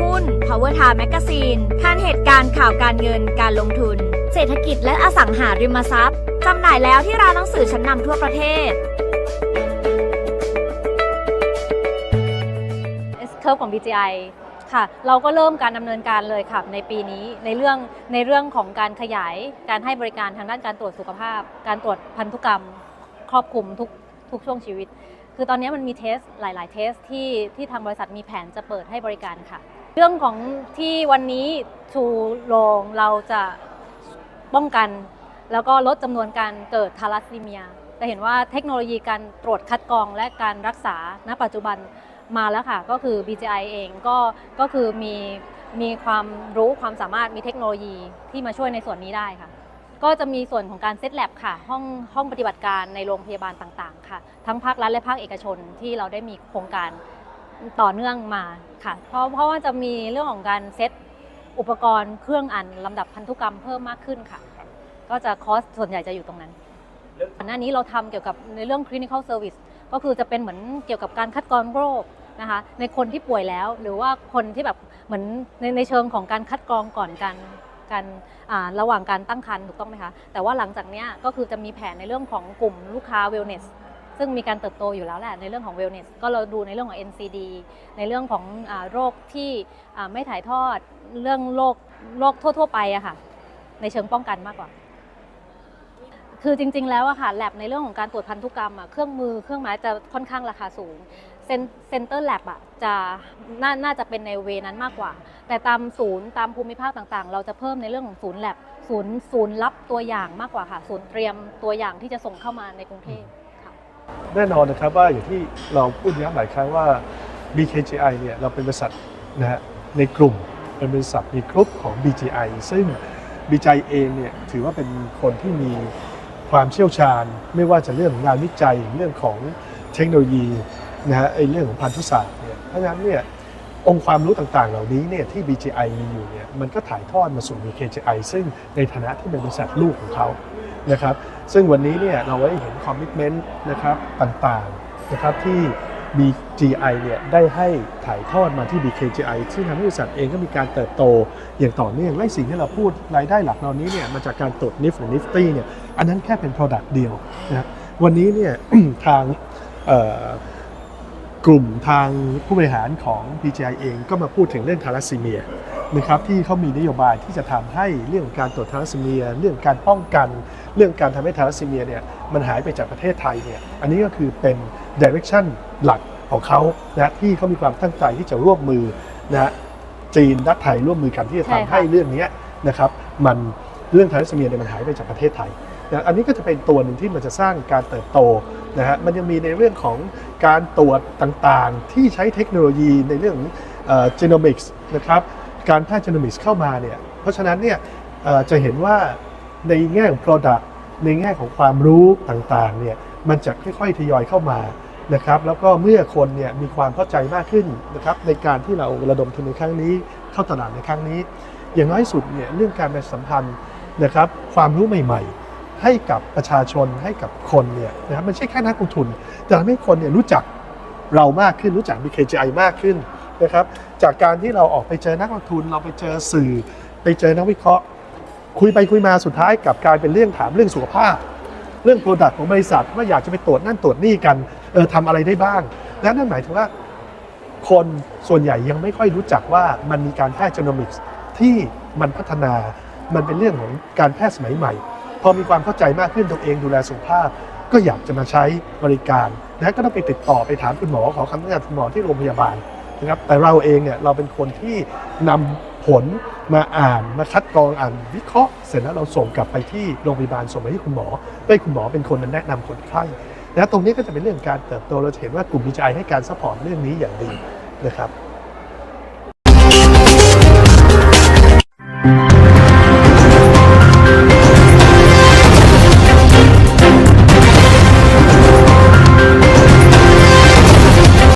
หุ้น Power Time Magazine ทันเหตุการณ์ข่าวการเงินการลงทุน เศรษฐกิจและอสังหาริมทรัพย์จำหน่ายแล้วที่ร้านหนังสือชั้นนำทั่วประเทศ S curve ของ BGI ค่ะ เราก็เริ่มการดำเนินการเลยค่ะในปีนี้ในเรื่องในเรื่องของการขยายการให้บริการทางด้านการตรวจสุขภาพ การตรวจพันธุกรรม ครอบคลุมทุกทุกช่วงชีวิต คือตอนนี้มันมีเทสหลาย ๆ เทสที่ที่ทางบริษัทมีแผนจะเปิดให้บริการค่ะ เรื่องของที่วันนี้ชูโรงเราจะป้องกัน แล้วก็ลดจำนวนการเกิดทาลัสซีเมียจะเห็นว่าเทคโนโลยีการตรวจคัดกรองและการรักษาณปัจจุบันมาแล้วค่ะ ก็คือ BGI เองก็ก็คือมีมีความรู้ความสามารถมีเทคโนโลยีที่มาช่วยในส่วนนี้ได้ค่ะ ก็จะมีส่วนของการเซตแลบค่ะ ห้องห้องปฏิบัติการในโรงพยาบาลต่างๆ ค่ะ ทั้งภาครัฐและภาคเอกชนที่เราได้มีโครงการ ต่อเนื่องมาค่ะ เพราะเพราะว่าจะมีเรื่องของการเซตอุปกรณ์เครื่องอ่านลำดับพันธุกรรมเพิ่มมากขึ้นค่ะ ก็จะคอสส่วนใหญ่จะอยู่ตรงนั้นก่อนหน้านี้เราทำเกี่ยวกับในเรื่อง clinical service ก็คือจะเป็นเหมือนเกี่ยวกับการคัดกรองโรคนะคะในคนที่ป่วยแล้วหรือว่าคนที่แบบเหมือนในในเชิงของการคัดกรองก่อนการการระหว่างการตั้งครรภ์ถูกต้องไหมคะ แต่ว่าหลังจากเนี้ยก็คือจะมีแผนในเรื่องของกลุ่มลูกค้า wellness ซึ่งมีการเติบโตอยู่แล้วแหละในเรื่องของ wellness ก็เราดูในเรื่องของ NCD ในเรื่องของอโรคที่ไม่ถ่ายทอดเรื่องโรคโรคทั่ว ๆ ไปอะค่ะในเชิงป้องกันมากกว่า คือจริง ๆ แล้วอะค่ะแลบในเรื่องของการตรวจพันธุกรรมอะเครื่องมือเครื่องไม้จะค่อนข้างราคาสูงเซนเซ็นเตอร์แลบอะจะน่าน่าจะเป็นในเวนั้นมากกว่า แต่ตามศูนย์ตามภูมิภาคต่างๆ เราจะเพิ่มในเรื่องของศูนย์แลบศูนย์ศูนย์รับตัวอย่างมากกว่าค่ะ ศูนย์เตรียมตัวอย่างที่จะส่งเข้ามาในกรุงเทพ แน่นอนนะครับว่าอย่างที่เราพูดย้ำหลายครั้งว่า BKGI เนี่ยเราเป็นบริษัทนะฮะในกลุ่มเป็นบริษัทในกลุ่มของ BGI ซึ่ง BGI เองเนี่ยถือว่าเป็นคนที่มีความเชี่ยวชาญ ไม่ว่าจะเรื่องของงานวิจัยเรื่องของเทคโนโลยีนะฮะไอเรื่องของพันธุศาสตร์เนี่ยเพราะฉะนั้นเนี่ยองค์ความรู้ต่างๆ เหล่านี้เนี่ยที่ BGI มีอยู่เนี่ยมันก็ถ่ายทอดมาสู่ BKGI ซึ่งในฐานะที่เป็นบริษัทลูกของเขา นะครับซึ่งวันนี้เนี่ยเราได้เห็นคอมมิชเมนต์นะครับต่างๆนะครับที่ BGI เนี่ยได้ให้ถ่ายทอดมาที่ BKGI ซึ่งทำให้บริษัทเองก็มีการเติบโตอย่างต่อเนื่องและสิ่งที่เราพูดรายได้หลักเหล่านี้เนี่ยมาจากการตรวจ NIF หรือ Nifty เนี่ยอันนั้นแค่เป็น Product เดียวนะครับวันนี้เนี่ยทางกลุ่มทางผู้บริหารของ BGI เองก็มาพูดถึงเรื่องทาลัสซีเมีย นะครับที่เขามีนโยบายที่จะทำให้เรื่องการตรวจทาลัสซีเมีย เรื่องการป้องกัน เรื่องการทำให้ทาลัสซีเมียเนี่ยมันหายไปจากประเทศไทยเนี่ยอันนี้ก็คือเป็นดิเรกชันหลักของเขานะที่เขามีความตั้งใจที่จะร่วมมือนะจีนและไทยร่วมมือกันที่จะใช่ทำค่ะให้เรื่องเนี้ยนะครับมันเรื่องทาลัสซีเมียเนี่ยมันหายไปจากประเทศไทยนะอันนี้ก็จะเป็นตัวหนึ่งที่มันจะสร้างการเติบโตนะฮะมันยังมีในเรื่องของการตรวจต่างๆ ที่ใช้เทคโนโลยีในเรื่องของจีโนมิกส์นะครับ การแพทย์จีโนมิกส์เข้ามาเนี่ยเพราะฉะนั้นเนี่ยจะเห็นว่าในแง่ของ Product ในแง่ของความรู้ต่างๆเนี่ยมันจะค่อยๆทยอยเข้ามานะครับแล้วก็เมื่อคนเนี่ยมีความเข้าใจมากขึ้นนะครับในการที่เราระดมทุนในครั้งนี้เข้าตลาดในครั้งนี้ อย่างน้อยสุดเนี่ยเรื่องการประชาสัมพันธ์นะครับความรู้ใหม่ๆ ให้กับประชาชนให้กับคนเนี่ยนะครับมันไม่ใช่แค่นักลงทุน แต่ทำให้คนเนี่ยรู้จักเรามากขึ้นรู้จัก BKGI มากขึ้น นะครับจากการที่เราออกไปเจอนักลงทุน เราไปเจอสื่อ ไปเจอนักวิเคราะห์ คุยไปคุยมาสุดท้ายกลับกลายเป็นเรื่องถามเรื่องสุขภาพ เรื่องโปรดักต์ของบริษัทว่าอยากจะไปตรวจนั่นตรวจนี่กันเออทำอะไรได้บ้าง และนั่นหมายถึงว่า คนส่วนใหญ่ยังไม่ค่อยรู้จักว่ามันมีการแพทย์จีโนมิกส์ที่มันพัฒนามันเป็นเรื่องของการแพทย์สมัยใหม่ พอมีความเข้าใจมากขึ้นตัวเองดูแลสุขภาพ ก็อยากจะมาใช้บริการนะก็ต้องไปติดต่อไปถามคุณหมอขอคำแนะนำคุณหมอที่โรงพยาบาล นะครับแต่เราเองเนี่ยเราเป็นคนที่นำผลมาอ่านมาคัดกรองอ่านวิเคราะห์ เสร็จแล้วเราส่งกลับไปที่โรงพยาบาลส่งไปที่คุณหมอให้คุณหมอเป็นคนมาแนะนำคนไข้นะตรงนี้ก็จะเป็นเรื่องการเติบโตเราจะเห็นว่ากลุ่มวิจัยให้การซัพพอร์ตเรื่องนี้อย่างดีนะครับ